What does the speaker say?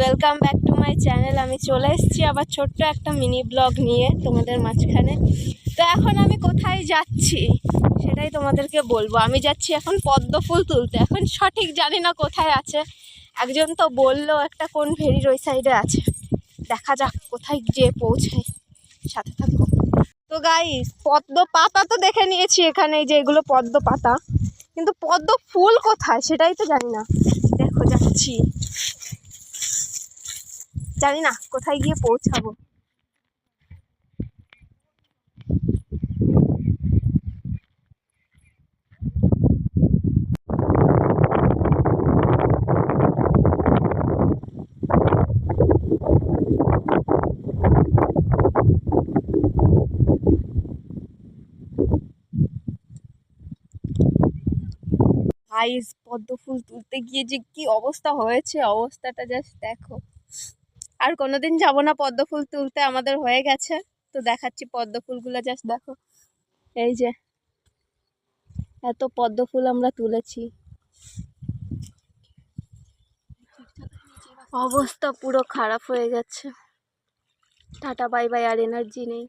Welcome back to my channel আমি চলে এসেছি আবার ছোট্ট একটা মিনি ব্লগ নিয়ে তোমাদের মাঝখানে। তো এখন আমি কোথায় যাচ্ছি সেটাই তোমাদেরকে বলব। আমি যাচ্ছি এখন পদ্ম ফুল তুলতে। এখন সঠিক জানি না কোথায় আছে। একজন তো বলল একটা কোন ভেরির ওই সাইডে আছে। দেখা যাক কোথায় গিয়ে পৌঁছাই সাথে থাকব তো গাইস পদ্ম পাতা তো দেখে নিয়েছি এখানে যে এগুলো পদ্ম পাতা। কিন্তু পদ্ম ফুল কোথায় সেটাই তো জানি না। দেখো, যাচ্ছি। জানি না কোথায় গিয়ে পৌঁছাবো। পদ্ম ফুল তুলতে গিয়ে যে কি অবস্থা হয়েছে, অবস্থাটা জাস্ট দেখো। আর কোনোদিন যাব না পদ্ম ফুল তুলতে, আমাদের হয়ে গেছে। তো দেখাচ্ছি পদ্ম ফুলগুলো, জাস্ট দেখো। এই যে, এত পদ্ম ফুল আমরা তুলেছি। অবস্থা পুরো খারাপ হয়ে গেছে। টাটা, বাই বাই, আর এনার্জি নেই।